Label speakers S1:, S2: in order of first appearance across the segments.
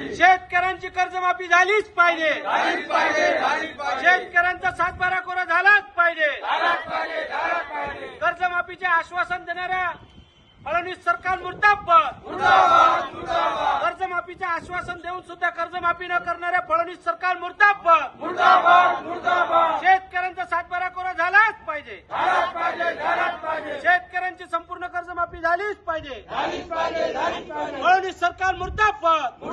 S1: शेतकऱ्यांची कर्जमाफी झालीच पाहिजे. शेतकऱ्यांचा सातबारा कोरा झालाच पाहिजे. कर्जमाफीचे आश्वासन देणाऱ्या फडणवीस सरकार मुर्दाबाद. कर्जमाफीचे आश्वासन देऊन सुद्धा कर्जमाफी न करणाऱ्या फडणवीस सरकार मुर्दाबाद. शेतकऱ्यांचा सातबारा कोरा झालाच पाहिजे शेतकऱ्यांची संपूर्ण कर्जमाफी झालीच पाहिजे फडणवीस सरकार मुर्दाबाद.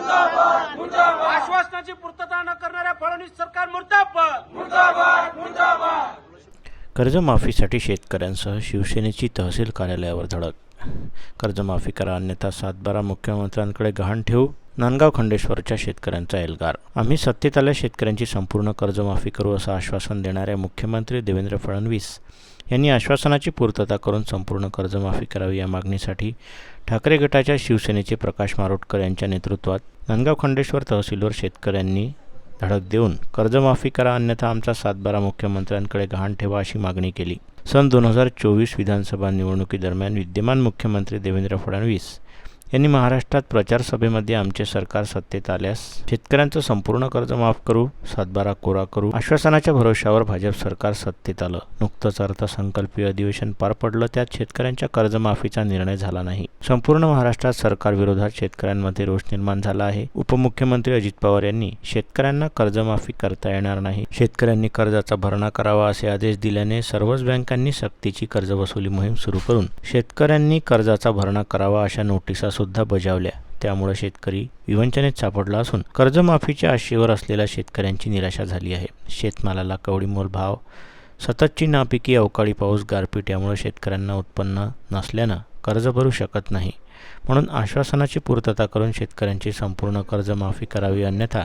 S1: आश्वासनाची पूर्तता न करणाऱ्या फडणवीस सरकार मुर्दाबाद.
S2: कर्जमाफीसाठी शेतकऱ्यांसह शिवसेनेची तहसील कार्यालयावर धडक. कर्जमाफी करा अन्यथा सातबारा मुख्यमंत्र्यांकडे गहाण ठेवू नांदगाव खंडेश्वरच्या शेतकऱ्यांचा एल्गार. आम्ही सत्तेत आल्या शेतकऱ्यांची संपूर्ण कर्जमाफी करू असं आश्वासन देणाऱ्या मुख्यमंत्री देवेंद्र फडणवीस. यांनी आश्वासनाची पूर्तता करून संपूर्ण कर्जमाफी करावी या मागणीसाठी ठाकरे गटाच्या शिवसेनेचे प्रकाश मारोटकर यांच्या नेतृत्वात नांदगाव खंडेश्वर तहसीलवर शेतकऱ्यांनी धडक देऊन कर्जमाफी करा अन्यथा आमचा सातबारा मुख्यमंत्र्यांकडे गहाण ठेवा अशी मागणी केली. सन दोन हजार चोवीस विधानसभा निवडणुकीदरम्यान विद्यमान मुख्यमंत्री देवेंद्र फडणवीस यांनी महाराष्ट्रात प्रचार सभेमध्ये आमचे सरकार सत्तेत आल्यास शेतकऱ्यांचं संपूर्ण कर्ज माफ करू सातबारा कोरा करू. आश्वासनाच्या भरोश्यावर भाजप सरकार सत्तेत आलं. नुकतंच अर्थसंकल्पीय अधिवेशन पार पडलं. त्यात शेतकऱ्यांच्या कर्जमाफीचा निर्णय झाला नाही. संपूर्ण महाराष्ट्रात सरकारविरोधात शेतकऱ्यांमध्ये रोष निर्माण झाला आहे. उपमुख्यमंत्री अजित पवार यांनी शेतकऱ्यांना कर्जमाफी करता येणार नाही. शेतकऱ्यांनी कर्जाचा भरणा करावा असे आदेश दिल्याने सर्वच बँकांनी सक्तीची कर्जवसुली मोहीम सुरू करून शेतकऱ्यांनी कर्जाचा भरणा करावा अशा नोटिसा सुद्धा बजावल्या. त्यामुळे शेतकरी विवंचनेत सापडला असून कर्जमाफीच्या आशेवर असलेल्या शेतकऱ्यांची निराशा झाली आहे. शेतमालाला कवडीमोल भाव सततची नापिकी अवकाळी पाऊस गारपीट यामुळे शेतकऱ्यांना उत्पन्न नसल्यानं कर्ज भरू शकत नाही. म्हणून आश्वासनाची पूर्तता करून शेतकऱ्यांची संपूर्ण कर्जमाफी करावी अन्यथा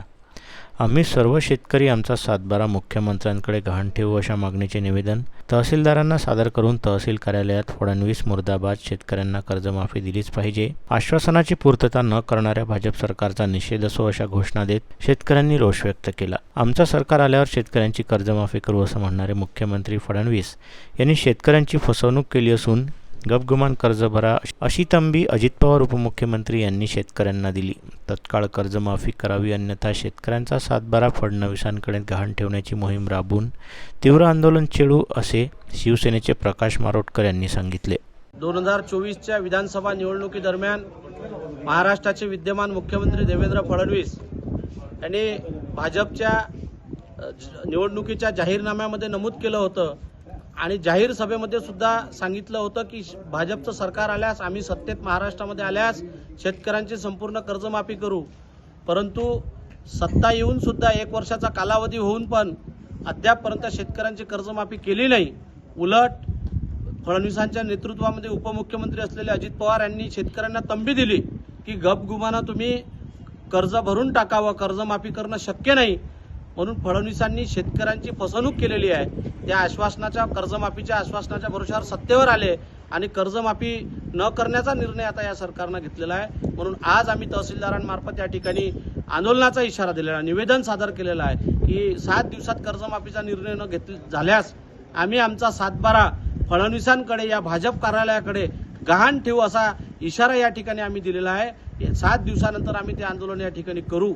S2: आम्ही सर्व शेतकरी आमचा सातबारा मुख्यमंत्र्यांकडे गहाण ठेवू अशा मागणीचे निवेदन तहसीलदारांना सादर करून तहसील कार्यालयात फडणवीस मुर्दाबाद शेतकऱ्यांना कर्जमाफी दिलीच पाहिजे. आश्वासनाची पूर्तता न करणाऱ्या भाजप सरकारचा निषेध असो अशा घोषणा देत शेतकऱ्यांनी रोष व्यक्त केला. आमचं सरकार आल्यावर शेतकऱ्यांची कर्जमाफी करू असं म्हणणारे मुख्यमंत्री फडणवीस यांनी शेतकऱ्यांची फसवणूक केली असून गपगुमान कर्ज भरा अशी तंबी अजित पवार उपमुख्यमंत्री यांनी शेतकऱ्यांना दिली. तत्काळ कर्जमाफी करावी अन्यथा शेतकऱ्यांचा सातबारा फडणवीसांकडे गहाण ठेवण्याची मोहीम राबवून तीव्र आंदोलन छेडू असे शिवसेनेचे प्रकाश मारोटकर यांनी सांगितले.
S1: दोन हजार चोवीसच्या विधानसभा निवडणुकीदरम्यान महाराष्ट्राचे विद्यमान मुख्यमंत्री देवेंद्र फडणवीस यांनी भाजपच्या निवडणुकीच्या जाहीरनाम्यामध्ये नमूद केलं होतं. आणि जाहीर सभेमध्ये सुद्धा सांगितलं होतं की श- भाजपचं सरकार आल्यास आम्ही सत्तेत महाराष्ट्रामध्ये आल्यास शेतकऱ्यांची संपूर्ण कर्जमाफी करू. परंतु सत्ता येऊन सुद्धा एक वर्षाचा कालावधी होऊन पण अद्यापपर्यंत शेतकऱ्यांची कर्जमाफी केली नाही. उलट फडणवीसांच्या नेतृत्वामध्ये उपमुख्यमंत्री असलेले अजित पवार यांनी शेतकऱ्यांना तंबी दिली की गपगुमानं तुम्ही कर्ज भरून टाकावं कर्जमाफी करणं शक्य नाही. म्हणून फडणवीसांनी शेतकऱ्यांची फसवणूक केलेली आहे. त्या आश्वासनाच्या कर्जमाफीच्या आश्वासनाच्या भरोशावर सत्तेवर आले आणि कर्जमाफी न करण्याचा निर्णय आता या सरकारनं घेतलेला आहे. म्हणून आज आम्ही तहसीलदारांमार्फत या ठिकाणी आंदोलनाचा इशारा दिलेला आहे निवेदन सादर केलेलं आहे की सात दिवसात कर्जमाफीचा निर्णय न घेतले झाल्यास आम्ही आमचा सातबारा फडणवीसांकडे या भाजप कार्यालयाकडे गहाण ठेवू असा इशारा या ठिकाणी आम्ही दिलेला आहे. सात दिवसानंतर आम्ही ते आंदोलन या ठिकाणी करू.